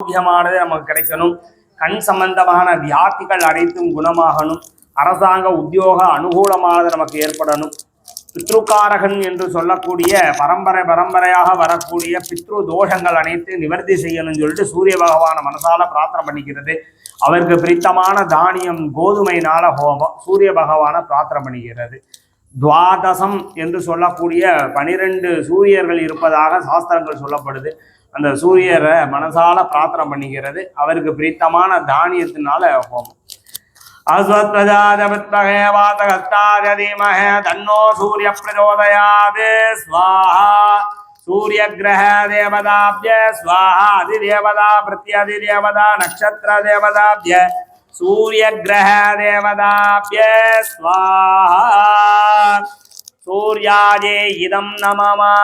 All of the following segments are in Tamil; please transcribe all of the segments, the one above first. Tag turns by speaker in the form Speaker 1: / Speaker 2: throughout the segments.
Speaker 1: ஆரோக்கியமானது நமக்கு கிடைக்கணும். கண் சம்பந்தமான வியாதிகள் அனைத்தும் குணமாகணும். அரசாங்க உத்தியோக அனுகூலமானது நமக்கு ஏற்படணும். பித்ருக்காரகன் என்று சொல்லக்கூடிய பரம்பரை பரம்பரையாக வரக்கூடிய பித்ரு தோஷங்கள் அனைத்து நிவர்த்தி செய்யணும்னு சொல்லிட்டு சூரிய பகவான மனசால பிரார்த்தனை பண்ணிக்கிறது. அவருக்கு பிரித்தமான தானியம் கோதுமைனால ஹோமம் சூரிய பகவான பிரார்த்தனை பண்ணிக்கிறது. துவாதசம் என்று சொல்லக்கூடிய பனிரெண்டு சூரியர்கள் இருப்பதாக சாஸ்திரங்கள் சொல்லப்படுது. அந்த சூரியரை மனசால பிரார்த்தனை பண்ணிக்கிறது அவருக்கு பிரீத்தமான தானியத்தினால ஹோமம். அஸ்வத்வஜாதபத்மகே வாதகஸ்தாஜ தீமஹே தன்னோ சூரிய பிரச்சோதயாது ஸ்வாஹா. சூரிய கிரக தேவதாபிய ஸ்வாஹா. அதிதேவதா பிரத்யதிதேவதா நட்சத்திர தேவதாபிய சூரிய கிரக தேவதாபிய ஸ்வாஹா. சூர்யாஜே இதம் நமமா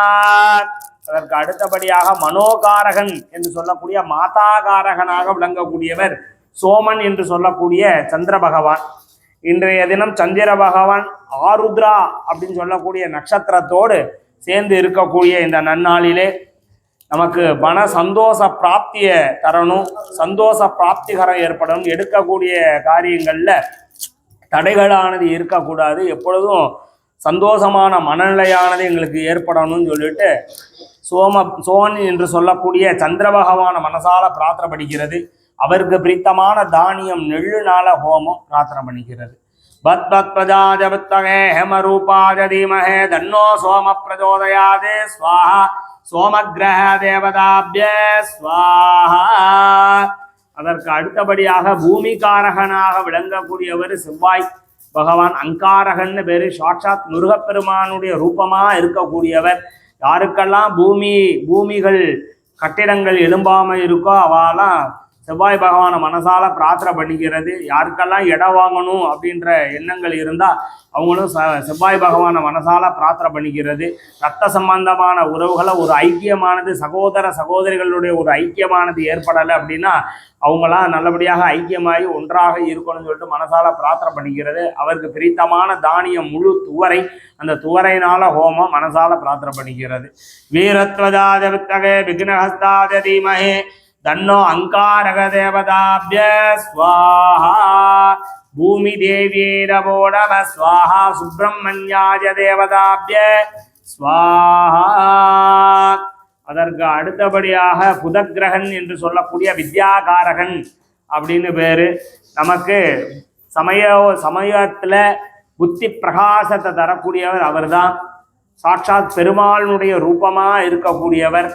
Speaker 1: அதற்கு அடுத்தபடியாக மனோகாரகன் என்று சொல்லக்கூடிய மாதாகாரகனாக விளங்கக்கூடியவர் சோமன் என்று சொல்லக்கூடிய சந்திர பகவான். இன்றைய தினம் சந்திர பகவான் ஆருத்ரா அப்படின்னு சொல்லக்கூடிய நட்சத்திரத்தோடு சேர்ந்து இருக்கக்கூடிய இந்த நன்னாளிலே நமக்கு மன சந்தோஷ பிராப்தியை தரணும் சந்தோஷ பிராப்திகரம் ஏற்படணும் எடுக்கக்கூடிய காரியங்களில் தடைகளானது இருக்கக்கூடாது எப்பொழுதும் சந்தோஷமான மனநிலையானது எங்களுக்கு ஏற்படணும்னு சொல்லிட்டு சோம சோன் என்று சொல்லக்கூடிய சந்திர பகவான மனசால பிரார்த்தனை படிக்கிறது அவருக்கு பிரித்தமான தானியம் நெழுநாள ஹோமம் பிரார்த்தனை பண்ணிக்கிறது பத் பத் பிரஜாஜபத்தகே ஹேமரூபாஜ தீமஹே தன்னோ சோம பிரச்சோதயாதே ஸ்வாஹா. சோமகிரக தேவதாபிய ஸ்வாஹா. அதற்கு அடுத்தபடியாக பூமிகாரகனாக விளங்கக்கூடியவர் செவ்வாய் பகவான். அங்காரகன்னு பேரு. சாட்சாத் முருகப்பெருமானுடைய ரூபமா இருக்கக்கூடியவர். யாருக்கெல்லாம் பூமி பூமிகள் கட்டிடங்கள் எழும்பாம இருக்கோ அவெல்லாம் செவ்வாய் பகவானை மனசால பிரார்த்தனை பண்ணிக்கிறது யாருக்கெல்லாம் இடம் வாங்கணும் அப்படின்ற எண்ணங்கள் இருந்தால் அவங்களும் ச செவ்வாய் பகவானை மனசால பிரார்த்தனை பண்ணிக்கிறது. ரத்த சம்பந்தமான உறவுகளை ஒரு ஐக்கியமானது சகோதர சகோதரிகளுடைய ஒரு ஐக்கியமானது ஏற்படலை அப்படின்னா அவங்களாம் நல்லபடியாக ஐக்கியமாகி ஒன்றாக இருக்கணும்னு சொல்லிட்டு மனசால பிரார்த்தனை பண்ணிக்கிறது. அவருக்கு பிரித்தமான தானியம் முழு துவரை அந்த துவரையினால ஹோமம் மனசால பிரார்த்தனை பண்ணிக்கிறது. வீரத்வதாத வித்தகே விக்னஹஸ்தாத தீமகே தன்னோ அங்காரக தேவதாபிய ஸ்வாஹா. பூமி தேவியேரவோ நம ஸ்வாஹா. சுப்பிரமணியாய தேவதாபிய ஸ்வாஹா. அதற்கு அடுத்தபடியாக புதக்கிரகன் என்று சொல்லக்கூடிய வித்யாகாரகன் அப்படின்னு பேரு. நமக்கு சமய சமயத்துல புத்தி பிரகாசத்தை தரக்கூடியவர் அவர்தான். சாட்சாத் பெருமாளுடைய ரூபமா இருக்கக்கூடியவர்.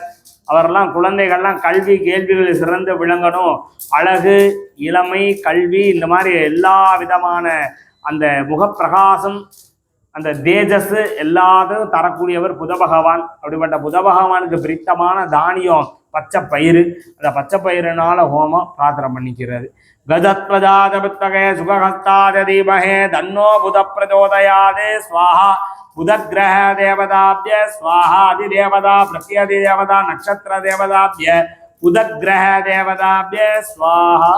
Speaker 1: அவரெல்லாம் குழந்தைகள்லாம் கல்வி கேள்விகளில் சிறந்து விளங்கணும். அழகு இளமை கல்வி இந்த மாதிரி எல்லா விதமான அந்த முகப்பிரகாசம் அந்த தேஜஸ் எல்லாத்தையும் தரக்கூடியவர் புத பகவான். அப்படிப்பட்ட புத பகவானுக்கு பிரித்தமான தானியம் பச்சை பயிறு. அந்த பச்சை பயிறுனால ஹோமம் பிரார்த்தனை பண்ணிக்கிறது. கதத்வஜாதபுத்தகே சுகஹஸ்தாத தீபகே தன்னோ புத பிரச்சோதயாதே ஸ்வாஹா. புதக்கிரக தேவதாபிய ஸ்வாஹா. அதிதேவதா பிரத்யதிதேவதா நட்சத்திர தேவதாபிய. புதக்கிரக தேவதாபிய ஸ்வாஹா.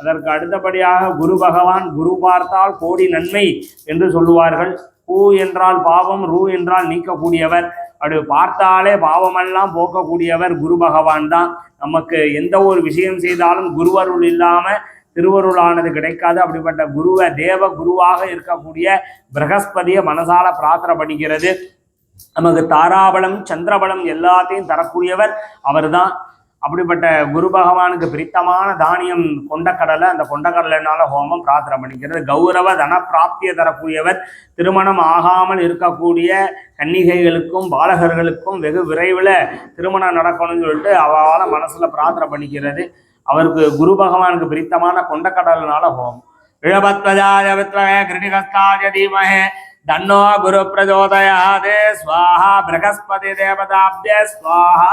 Speaker 1: அதற்கு அடுத்தபடியாக குரு பகவான் குரு பார்த்தால் கோடி நன்மை என்று சொல்லுவார்கள். பூ என்றால் பாவம் ரூ என்றால் நீக்கக்கூடியவர். அப்படி பார்த்தாலே பாவமெல்லாம் போக்கக்கூடியவர் குரு பகவான் தான். நமக்கு எந்த ஒரு விஷயம் செய்தாலும் குருவருள் இல்லாமல் திருவருளானது கிடைக்காது. அப்படிப்பட்ட குருவை தேவ குருவாக இருக்கக்கூடிய பிரகஸ்பதியை மனசால பிரார்த்தனை பண்ணிக்கிறது நமக்கு தாராபலம் சந்திரபலம் எல்லாத்தையும் தரக்கூடியவர் அவர்தான். அப்படிப்பட்ட குரு பகவானுக்கு பிரித்தமான தானியம் கொண்டக்கடலை அந்த கொண்டக்கடலைனால ஹோமம் பிரார்த்தனை பண்ணிக்கிறது. கௌரவ தன பிராப்திய தரக்கூடியவர் திருமணம் ஆகாமல் இருக்கக்கூடிய கன்னிகைகளுக்கும் பாலகர்களுக்கும் வெகு விரைவில் திருமணம் நடக்கணும்னு சொல்லிட்டு அவளால் மனசுல பிரார்த்தனை பண்ணிக்கிறது. அவருக்கு குரு பகவானுக்கு பிரித்தமான கொண்டக்கடலினால ஹோமம். இழபத்வஜாய வித்வகே கிருணிகஸ்தாய தன்னோ குரு பிரஜோதயாதே ஸ்வாஹா பிரகஸ்பதி தேவதாப்தே ஸ்வாஹா.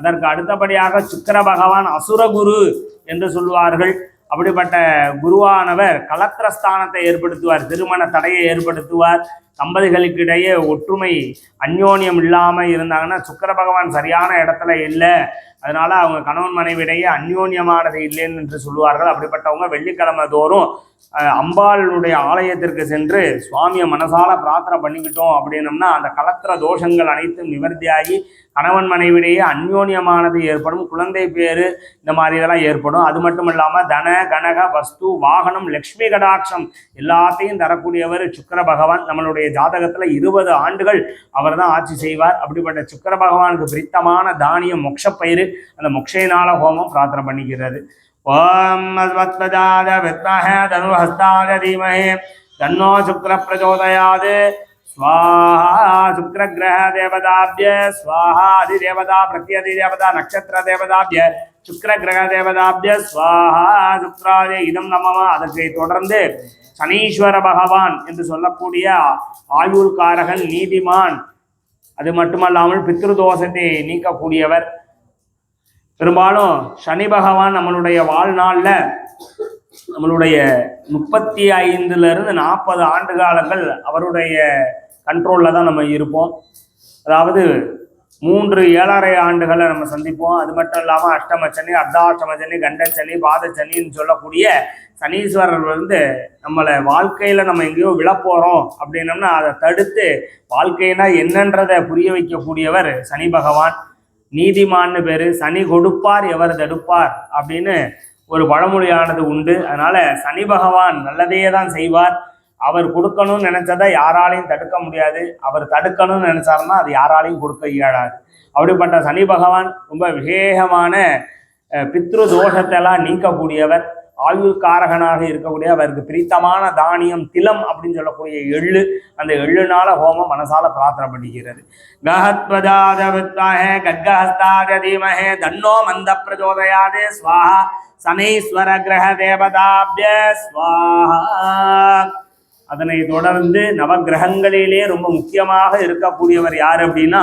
Speaker 1: அதற்கு அடுத்தபடியாக சுக்கர பகவான் அசுரகுரு என்று சொல்லுவார்கள். அப்படிப்பட்ட குருவானவர் கலத்திரஸ்தானத்தை ஏற்படுத்துவார் திருமண தடையை ஏற்படுத்துவார். தம்பதிகளுக்கு இடையே ஒற்றுமை அந்யோன்யம் இல்லாமல் இருந்தாங்கன்னா சுக்கர பகவான் சரியான இடத்துல இல்லை. அதனால அவங்க கணவன் மனைவிடையே அந்யோன்யமானது இல்லைன்னு என்று சொல்லுவார்கள். அப்படிப்பட்டவங்க வெள்ளிக்கிழமை தோறும் அம்பாளுடைய ஆலயத்திற்கு சென்று சுவாமியை மனசால பிரார்த்தனை பண்ணிக்கிட்டோம் அப்படின்னம்னா அந்த கலத்திர தோஷங்கள் அனைத்தும் நிவர்த்தியாகி கணவன் மனைவிடையே அந்யோன்யமானது ஏற்படும் குழந்தை பேரு இந்த மாதிரி இதெல்லாம் ஏற்படும். அது மட்டும் இல்லாம தன கனக வஸ்து வாகனம் லக்ஷ்மி கடாட்சம் எல்லாத்தையும் தரக்கூடியவர் சுக்கர பகவான் நம்மளுடைய ஜாதகத்துல இருபது ஆண்டுகள் அவர் தான் ஆட்சி செய்வார் அப்படிப்பட்ட சுக்கிர பகவானுக்கு பிரித்தமான தானியம் மொக்ஷப்பயிறு அந்த மொக்ஷைனால ஹோமம் பிரார்த்தனை பண்ணிக்கிறது ஓம் அஸ்வத்வஜாத வித்மஹ தனுஹஸ்தாய தீமஹே தன்னோ சுக்ர பிரச்சோதயாது स्वाहा शुक्रग्रह देवताभ्य स्वाहा अधिदेवता प्रत्यधिदेवता नक्षत्र देवताभ्य சுக்கிரகிரக தேவதாபிய சுவாஹா சுக்ராதே இதம் நமமா அதற்கு தொடர்ந்து சனீஸ்வர பகவான் என்று சொல்லக்கூடிய ஆயுள்காரகன் நீதிமான் அது மட்டுமல்லாமல் பித்ருதோஷத்தை நீக்கக்கூடியவர். பெரும்பாலும் சனி பகவான் நம்மளுடைய வாழ்நாளில் நம்மளுடைய முப்பத்தி ஐந்துலேருந்து நாற்பது ஆண்டு காலங்கள் அவருடைய கண்ட்ரோலில் தான் நம்ம இருப்போம். அதாவது மூன்று ஏழரை ஆண்டுகளை நம்ம சந்திப்போம். அது மட்டும் இல்லாமல் அஷ்டமச்சனி அர்த்தாஷ்டம சனி கண்டச்சனி பாதச்சனின்னு சொல்லக்கூடிய சனீஸ்வரர் வந்து நம்மளை வாழ்க்கையில் நம்ம எங்கேயோ விழப்போகிறோம் அப்படின்னம்னா அதை தடுத்து வாழ்க்கைனா என்னன்றதை புரிய வைக்கக்கூடியவர் சனி பகவான். நீதிமான்னு பேரு. சனி கொடுப்பார் எவர் தடுப்பார் அப்படின்னு ஒரு பழமொழியானது உண்டு. அதனால சனி பகவான் நல்லதையே தான் செய்வார். அவர் கொடுக்கணும்னு நினைச்சதை யாராலையும் தடுக்க முடியாது. அவர் தடுக்கணும்னு நினைச்சாருன்னா அது யாராலையும் கொடுக்க இயலாது. அப்படிப்பட்ட சனி பகவான் ரொம்ப விசேஷமான பித்ரு தோஷத்தை எல்லாம் நீக்கக்கூடியவர் ஆயுள்காரகனாக இருக்கக்கூடிய அவருக்கு பிரித்தமான தானியம் திலம் அப்படின்னு சொல்லக்கூடிய எள்ளு அந்த எள்ளுனால ஹோமம் மனசால பிரார்த்தனை பண்ணிக்கிறது. கஹத்வஜாத வித்மஹே கத்கஹஸ்தாத தீமஹே தன்னோ மந்த பிரஜோதயாதே ஸ்வாஹா சனீஸ்வர கிரக தேவதாபிய ஸ்வாஹா. அதனை தொடர்ந்து நவகிரகங்களிலே ரொம்ப முக்கியமாக இருக்கக்கூடியவர் யார் அப்படின்னா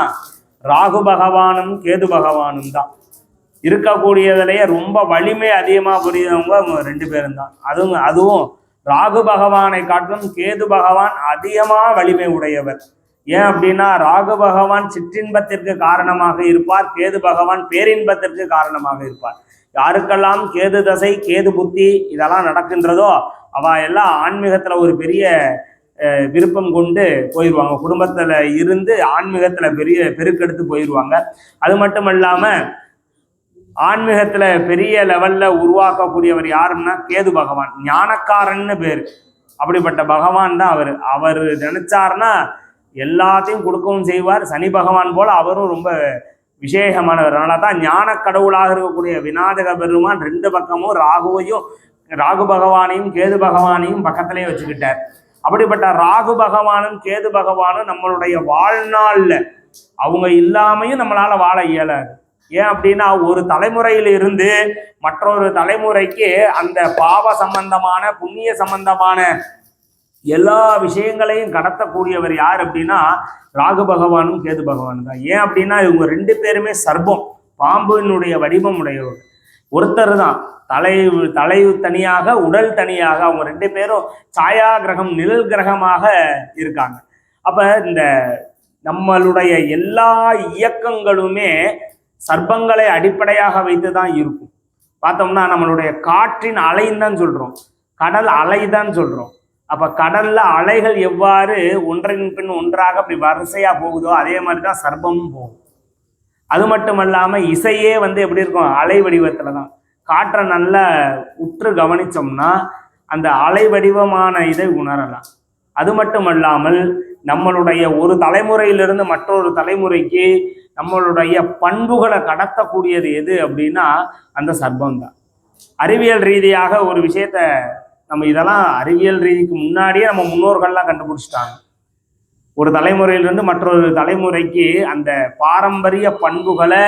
Speaker 1: ராகு பகவானும் கேது பகவானும் தான். இருக்கக்கூடியதுலேயே ரொம்ப வலிமை அதிகமாக புரியவங்க ரெண்டு பேரும் தான். அதுவும் அதுவும் ராகு பகவானை காட்டிலும் கேது பகவான் அதிகமாக வலிமை உடையவர். ஏன் அப்படின்னா ராகு பகவான் சிற்றின்பத்திற்கு காரணமாக இருப்பார் கேது பகவான் பேரின்பத்திற்கு காரணமாக இருப்பார். யாருக்கெல்லாம் கேது தசை கேது புத்தி இதெல்லாம் நடக்கின்றதோ அவ எல்லாம் ஆன்மீகத்துல ஒரு பெரிய விருப்பம் கொண்டு போயிடுவாங்க குடும்பத்துல இருந்து ஆன்மீகத்துல பெரிய பெருக்கெடுத்து போயிடுவாங்க அது மட்டும் இல்லாம ஆன்மீகத்துல பெரிய லெவல்ல உருவாக்கக்கூடியவர் யாருன்னா கேது பகவான். ஞானக்காரன்னு பேர். அப்படிப்பட்ட பகவான் தான் அவர். அவர் நினைச்சாருன்னா எல்லாத்தையும் கொடுக்கவும் செய்வார். சனி பகவான் போல அவரும் ரொம்ப விசேஷமானவர். அதனால தான் ஞான கடவுளாக இருக்கக்கூடிய விநாயக பெருமான் ரெண்டு பக்கமும் ராகுவையும் ராகு பகவானையும் கேது பகவானையும் பக்கத்திலே வச்சுக்கிட்டார். அப்படிப்பட்ட ராகு பகவானும் கேது பகவானும் நம்மளுடைய வாழ்நாளில் அவங்க இல்லாமையும் நம்மளால வாழ இயலாது. ஏன் அப்படின்னா ஒரு தலைமுறையில் இருந்து மற்றொரு தலைமுறைக்கு அந்த பாவ சம்பந்தமான புண்ணிய சம்பந்தமான எல்லா விஷயங்களையும் கடத்தக்கூடியவர் யார் அப்படின்னா ராகு பகவானும் கேது பகவானும் தான். ஏன் அப்படின்னா இவங்க ரெண்டு பேருமே சர்பம் பாம்பினுடைய வடிவம் உடையவர் ஒருத்தர் தான். தலை தலை தனியாக உடல் தனியாக அவங்க ரெண்டு பேரும் சாயா கிரகம் நிழல் கிரகமாக இருக்காங்க. அப்போ இந்த நம்மளுடைய எல்லா இயக்கங்களுமே சர்ப்பங்களை அடிப்படையாக வைத்து தான் இருக்கும். பார்த்தோம்னா நம்மளுடைய காற்றின் அலைன்னு தான் சொல்கிறோம் கடல் அலை தான் சொல்கிறோம் அப்ப கடல்ல அலைகள் எவ்வாறு ஒன்றின் பின் ஒன்றாக அப்படி வரிசையா போகுதோ அதே மாதிரி தான் சர்ப்பமும் போகும். அது மட்டும் இல்லாம இசையே வந்து எப்படி இருக்கும்? அலை வடிவத்துல தான் காற்றை நல்லா உற்று கவனிச்சோம்னா அந்த அலை வடிவமான இதை உணரலாம். அது மட்டும் அல்லாமல் நம்மளுடைய ஒரு தலைமுறையிலிருந்து மற்றொரு தலைமுறைக்கு நம்மளுடைய பண்புகளை கடத்தக்கூடியது எது அப்படின்னா அந்த சர்ப்பம் தான் அறிவியல் ரீதியாக ஒரு விஷயத்தை நம்ம இதெல்லாம் அறிவியல் ரீதிக்கு முன்னாடியே நம்ம முன்னோர்கள்லாம் கண்டுபிடிச்சிட்டாங்க. ஒரு தலைமுறையிலிருந்து மற்றொரு தலைமுறைக்கு அந்த பாரம்பரிய பண்புகளை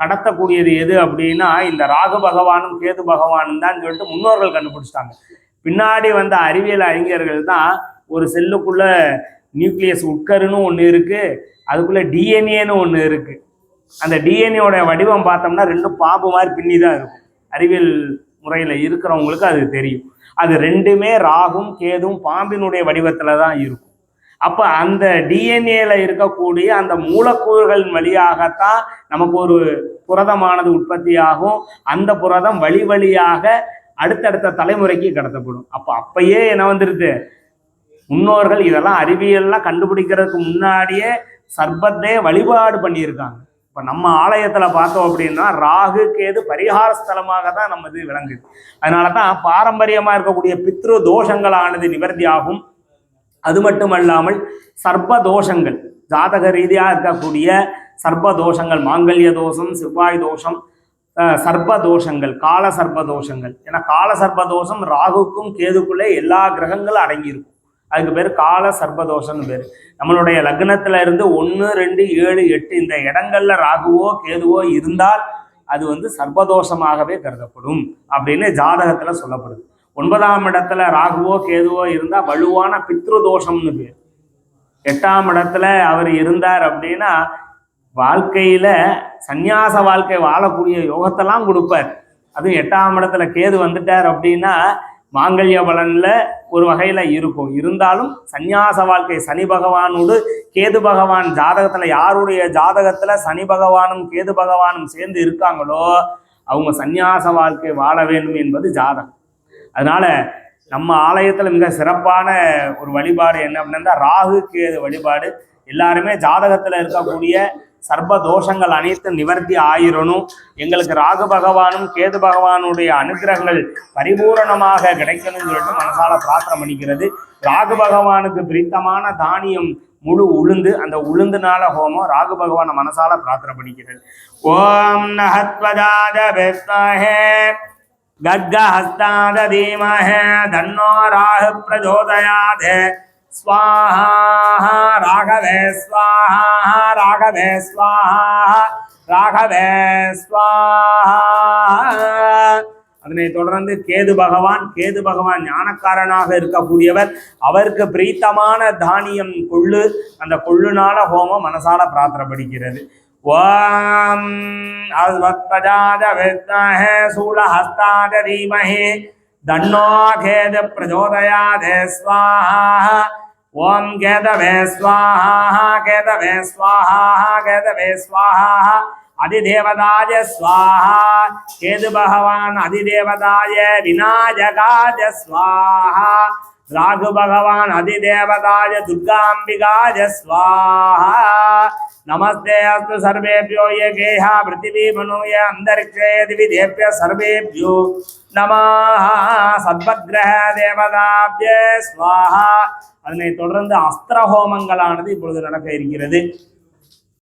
Speaker 1: கடத்தக்கூடியது எது அப்படின்னா இந்த ராகு பகவானும் கேது பகவானும் தான் சொல்லிட்டு முன்னோர்கள் கண்டுபிடிச்சிட்டாங்க. பின்னாடி வந்த அறிவியல் அறிஞர்கள் தான் ஒரு செல்லுக்குள்ள நியூக்ளியஸ் உட்கருன்னு ஒன்று இருக்கு அதுக்குள்ள டிஎன்ஏன்னு ஒன்று இருக்கு. அந்த டிஎன்ஏவோட வடிவம் பார்த்தோம்னா ரெண்டும் பாம்பு மாதிரி பின்னி தான் இருக்கும். அறிவியல் முறையில் இருக்கிறவங்களுக்கு அது தெரியும். அது ரெண்டுமே ராகும் கேதும் பாம்பினுடைய வடிவத்தில் தான் இருக்கும். அப்போ அந்த டிஎன்ஏல இருக்கக்கூடிய அந்த மூலக்கூறுகளின் வழியாகத்தான் நமக்கு ஒரு புரதமானது உற்பத்தியாகும். அந்த புரதம் வழி வழியாக அடுத்தடுத்த தலைமுறைக்கு கடத்தப்படும். அப்போ அப்பயே என்ன வந்துருது? முன்னோர்கள் இதெல்லாம் அறிவியல்லாம் கண்டுபிடிக்கிறதுக்கு முன்னாடியே சர்பத்தே வழிபாடு பண்ணியிருக்காங்க. இப்போ நம்ம ஆலயத்தில் பார்த்தோம் அப்படின்னா ராகு கேது பரிகார ஸ்தலமாக தான் நம்ம இது விளங்குது. அதனால தான் பாரம்பரியமாக இருக்கக்கூடிய பித்ரு தோஷங்களானது நிவர்த்தி ஆகும். அது மட்டுமல்லாமல் சர்ப்ப தோஷங்கள் ஜாதக ரீதியாக இருக்கக்கூடிய சர்ப்ப தோஷங்கள் மாங்கல்ய தோஷம் செவ்வாய் தோஷம் சர்ப்ப தோஷங்கள் கால சர்ப்ப தோஷங்கள். ஏன்னா கால சர்ப்ப தோஷம் ராகுக்கும் கேதுக்குள்ளே எல்லா கிரகங்களும் அடங்கியிருக்கும். அதுக்கு பேர் கால சர்பதோஷம்னு பேர். நம்மளுடைய லக்னத்துல இருந்து ஒன்று ரெண்டு ஏழு எட்டு இந்த இடங்கள்ல ராகுவோ கேதுவோ இருந்தால் அது வந்து சர்பதோஷமாகவே கருதப்படும் அப்படின்னு ஜாதகத்துல சொல்லப்படுது. ஒன்பதாம் இடத்துல ராகுவோ கேதுவோ இருந்தால் வலுவான பித்ருதோஷம்னு பேர். எட்டாம் இடத்துல அவர் இருந்தார் அப்படின்னா வாழ்க்கையில சந்நியாச வாழ்க்கை வாழக்கூடிய யோகத்தெல்லாம் கொடுப்பார். அதுவும் எட்டாம் இடத்துல கேது வந்துட்டார் அப்படின்னா மாங்கல்ய பலனில் ஒரு வகையில் இருக்கும். இருந்தாலும் சந்நியாச வாழ்க்கை சனி பகவானோடு கேது பகவான் ஜாதகத்தில் யாருடைய ஜாதகத்தில் சனி பகவானும் கேது பகவானும் சேர்ந்து இருக்காங்களோ அவங்க சந்நியாச வாழ்க்கை வாழ வேண்டும் என்பது ஜாதகம். அதனால் நம்ம ஆலயத்தில் மிக சிறப்பான ஒரு வழிபாடு என்ன அப்படின்னா ராகு கேது வழிபாடு. எல்லாருமே ஜாதகத்தில் இருக்கக்கூடிய சர்வ தோஷங்கள் அனைத்தும் நிவர்த்தி ஆயிரணும். எங்களுக்கு ராகு பகவானும் கேது பகவானுடைய அனுகிரகங்கள் பரிபூரணமாக கிடைக்கணும்னு சொல்லிட்டு மனசால பிரார்த்தனை பண்ணிக்கிறது. ராகு பகவானுக்கு பிரித்தமான தானியம் முழு உளுந்து அந்த உளுந்துனால ஹோமம் ராகு பகவான மனசால பிரார்த்தனை பண்ணிக்கிறது. ஓம் நகத்வதாத பெஸ்மஹே கத்கஹஸ்தாத தீமஹே தன்னோ ராகு பிரஜோதயாதே स्वाहा राघवे स्वाहा राघवे स्वाहा ராகவே ஸ்வாஹா அதனை தொடர்ந்து கேது பகவான் கேது பகவான் ஞானக்காரனாக இருக்கக்கூடியவர் அவருக்கு பிரீத்தமான தானியம் கொள்ளு அந்த கொள்ளுனால ஹோமம் மனசால பிரார்த்தனை படிக்கிறது ஓம் அஸ்வத்பஜாத வித்மஹே சூலஹஸ்தாத தீமஹே தன்னோ கேத பிரச்சோதயாதே ஸ்வாஹா ஓம் கேதவே ஸ்வாஹா கேதவே ஸ்வாஹா கேதவே ஸ்வாஹா அதிதேவதாய ஸ்வாஹா கேது பகவான் அதிதேவதாய விநாயகாய ஸ்வாஹா ராகு பகவான் அதிதேவகாய துர்காம்பிகாய ஸ்வாஹா நமஸ்தே அஸ்து சர்வேபியோ யே கேஹா பிருத்திவி மனுய அந்தரிக்ஷே திவிதேபிய சர்வேபியோ நமாஹா சத்வகிரக தேவதாபிய ஸ்வாஹா அதனைத் தொடர்ந்து அஸ்திர ஹோமங்களானது இப்பொழுது நடக்க இருக்கிறது.